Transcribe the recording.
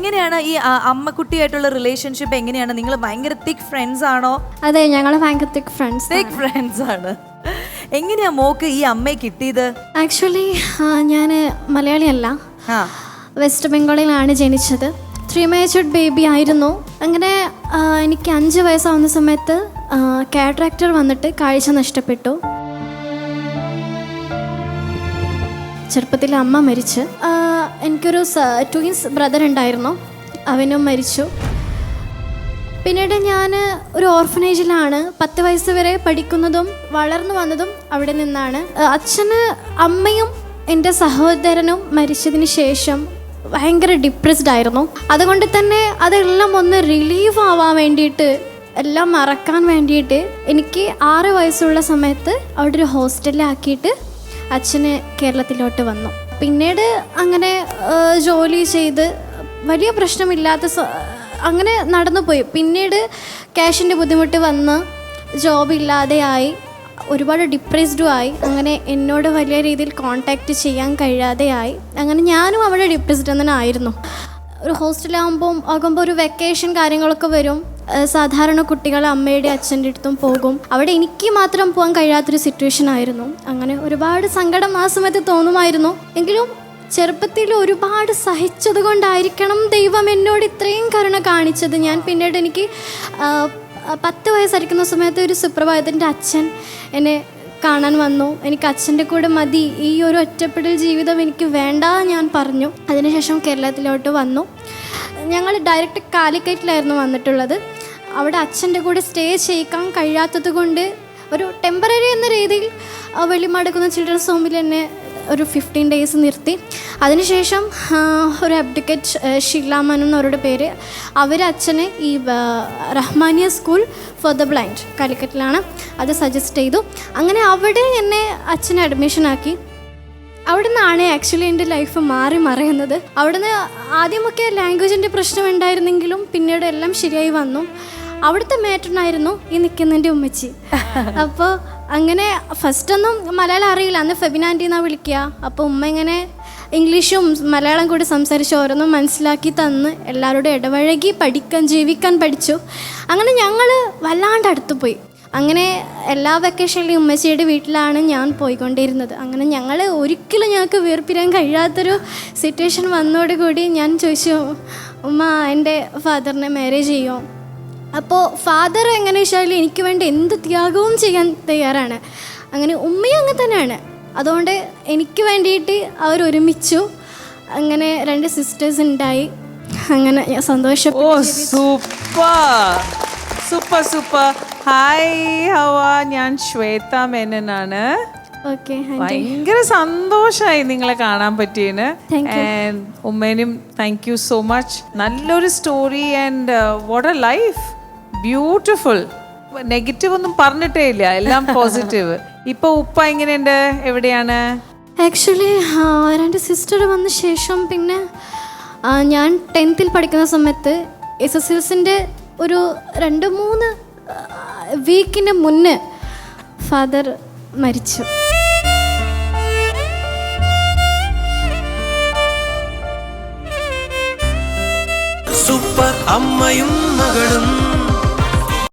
എങ്ങനെയാണ് ഈ അമ്മക്കുട്ടിയായിട്ടുള്ള റിലേഷൻഷിപ്പ് എങ്ങനെയാണ്? നിങ്ങൾ ഭയങ്കര തിക് ഫ്രണ്ട്സ് ആണോ? അതെ ഞങ്ങൾ ഭയങ്കര തിക് ഫ്രണ്ട്സ് തിക് ഫ്രണ്ട്സ് ആണ്. എങ്ങനെയാ മോക്ക് ഈ അമ്മയെ കിട്ടിയത്? ആക്ച്വലി ഞാൻ മലയാളിയല്ല. വെസ്റ്റ് ബംഗാളിലാണ് ജനിച്ചത്. ത്രീ മേജഡ് ബേബി ആയിരുന്നു. അങ്ങനെ എനിക്ക് അഞ്ച് വയസ്സാവുന്ന സമയത്ത് കാട്രാക്ടർ വന്നിട്ട് കാഴ്ച നഷ്ടപ്പെട്ടു. ചെറുപ്പത്തിൽ അമ്മ മരിച്ച് എനിക്കൊരു ട്വിൻസ് ബ്രദർ ഉണ്ടായിരുന്നു. അവനും മരിച്ചു. പിന്നീട് ഞാൻ ഒരു ഓർഫനേജിലാണ് പത്ത് വയസ്സ് വരെ പഠിക്കുന്നതും വളർന്നു വന്നതും അവിടെ നിന്നാണ്. അച്ഛന് അമ്മയും എന്റെ സഹോദരനും മരിച്ചതിന് ശേഷം ഭയങ്കര ഡിപ്രസ്ഡ് ആയിരുന്നു. അതുകൊണ്ട് തന്നെ അതെല്ലാം ഒന്ന് റിലീഫ് ആവാൻ വേണ്ടിയിട്ട് എല്ലാം മറക്കാൻ വേണ്ടിയിട്ട് എനിക്ക് ആറ് വയസ്സുള്ള സമയത്ത് അവിടെ ഒരു ഹോസ്റ്റലിലാക്കിയിട്ട് അച്ഛന് കേരളത്തിലോട്ട് വന്നു. പിന്നീട് അങ്ങനെ ജോലി ചെയ്ത് വലിയ പ്രശ്നമില്ലാത്ത അങ്ങനെ നടന്നുപോയി പിന്നീട് ക്യാഷിന്റെ ബുദ്ധിമുട്ട് വന്ന് ജോബ് ഇല്ലാതെയായി ഒരുപാട് ഡിപ്രസ്ഡും ആയി. അങ്ങനെ എന്നോട് വലിയ രീതിയിൽ കോണ്ടാക്റ്റ് ചെയ്യാൻ കഴിയാതെയായി അങ്ങനെ ഞാനും അവിടെ ഡിപ്രസ്ഡ് തന്നെ ആയിരുന്നു. ഒരു ഹോസ്റ്റലാകുമ്പോൾ ആകുമ്പോൾ ഒരു വെക്കേഷൻ കാര്യങ്ങളൊക്കെ വരും. സാധാരണ കുട്ടികൾ അമ്മയുടെ അച്ഛന്റെ അടുത്തും പോകും. അവിടെ എനിക്ക് മാത്രം പോകാൻ കഴിയാത്തൊരു സിറ്റുവേഷൻ ആയിരുന്നു. അങ്ങനെ ഒരുപാട് സങ്കടം ആ സമയത്ത് തോന്നുമായിരുന്നു. എങ്കിലും ചെറുപ്പത്തിൽ ഒരുപാട് സഹിച്ചത് കൊണ്ടായിരിക്കണം ദൈവം എന്നോട് ഇത്രയും കരുണ കാണിച്ചത്. ഞാൻ പിന്നീട് എനിക്ക് പത്ത് വയസ്സായിരിക്കുന്ന സമയത്ത് ഒരു സുപ്രഭാതത്തിന്റെ അച്ഛൻ എന്നെ കാണാൻ വന്നു. എനിക്ക് അച്ഛന്റെ കൂടെ മതി. ഈ ഒരു ഒറ്റപ്പെടൽ ജീവിതം എനിക്ക് വേണ്ട ഞാൻ പറഞ്ഞു. അതിനുശേഷം കേരളത്തിലോട്ട് വന്നു. ഞങ്ങൾ ഡയറക്റ്റ് കാലിക്കറ്റിലായിരുന്നു വന്നിട്ടുള്ളത്. അവിടെ അച്ഛന്റെ കൂടെ സ്റ്റേ ചെയ്യിക്കാൻ കഴിയാത്തത് കൊണ്ട് ഒരു ടെമ്പററി എന്ന രീതിയിൽ ആ, വെളിമാടുക്കുന്ന ചിൽഡ്രൻസ് ഹോമിൽ തന്നെ ഒരു ഫിഫ്റ്റീൻ ഡേയ്സ് നിർത്തി. അതിനുശേഷം ഒരു അബ്ഡിക്കറ്റ് ഷിലാമൻ എന്നവരുടെ പേര് അവർ അച്ഛനെ ഈ Rahmania school for the blind കാലിക്കറ്റിലാണ് അത് സജസ്റ്റ് ചെയ്തു. അങ്ങനെ അവിടെ എന്നെ അച്ഛനെ അഡ്മിഷനാക്കി അവിടെ നിന്നാണ് ആക്ച്വലി എന്റെ ലൈഫ് മാറി മറയുന്നത്. അവിടുന്ന് ആദ്യമൊക്കെ ലാംഗ്വേജിന്റെ പ്രശ്നം ഉണ്ടായിരുന്നെങ്കിലും പിന്നീട് എല്ലാം ശരിയായി വന്നു. അവിടുത്തെ മേറ്റനായിരുന്നു ഈ നിൽക്കുന്നതിന്റെ ഉമ്മച്ചി. അപ്പോൾ അങ്ങനെ ഫസ്റ്റ് ഒന്നും മലയാളം അറിയില്ല. അന്ന് ഫെബിനാന്റി എന്നാണ് വിളിക്കുക അപ്പോൾ ഉമ്മ ഇങ്ങനെ ഇംഗ്ലീഷും മലയാളം കൂടി സംസാരിച്ച് ഓരോന്നും മനസ്സിലാക്കി തന്ന് എല്ലാവരോടും ഇടപഴകി പഠിക്കാൻ ജീവിക്കാൻ പഠിച്ചു. അങ്ങനെ ഞങ്ങൾ വല്ലാണ്ട് അടുത്ത് പോയി. അങ്ങനെ എല്ലാ വെക്കേഷനിലും ഉമ്മച്ചിയുടെ വീട്ടിലാണ് ഞാൻ പോയിക്കൊണ്ടിരുന്നത്. അങ്ങനെ ഞങ്ങൾ ഒരിക്കലും ഞങ്ങൾക്ക് വേർപ്പിരാൻ കഴിയാത്തൊരു സിറ്റുവേഷൻ വന്നതോടുകൂടി ഞാൻ ചോദിച്ചു ഉമ്മ എന്റെ ഫാദറിനെ മാരേജ് ചെയ്യുമോ അപ്പോൾ ഫാദർ എങ്ങനെ വെച്ചാൽ എനിക്ക് വേണ്ടി എന്ത് ത്യാഗവും ചെയ്യാൻ തയ്യാറാണ്. അങ്ങനെ ഉമ്മയും അങ്ങനെ തന്നെയാണ്. അതുകൊണ്ട് എനിക്ക് വേണ്ടിയിട്ട് അവർ ഒരുമിച്ചു. അങ്ങനെ രണ്ട് സിസ്റ്റേഴ്സ് ഉണ്ടായി. അങ്ങനെ ഞാൻ സന്തോഷം ഓ super. Super super. Hi how ഞാൻ ശ്വേത മേനനാണ്. ഭയങ്കര സന്തോഷമായി നിങ്ങളെ കാണാൻ പറ്റിയതിന്. ഉമ്മേനും താങ്ക് യു സോ മച്ച് നല്ലൊരു story and what a life beautiful negative ഒന്നും പറഞ്ഞിട്ടേ ഇല്ല. എല്ലാം പോസിറ്റീവ് ഇപ്പൊ ഉപ്പ എങ്ങനെയുണ്ട്? എവിടെയാണ്? ആക്ച്വലി രണ്ട് സിസ്റ്റർ വന്ന ശേഷം പിന്നെ ഞാൻ ടെൻത്തിൽ പഠിക്കുന്ന സമയത്ത് എസ് എസ് എൽസിന്റെ ഒരു രണ്ട് മൂന്ന് വീക്കിന് മുന്നേ ഫാദർ മരിച്ചു. സൂപ്പർ അമ്മയും മകളും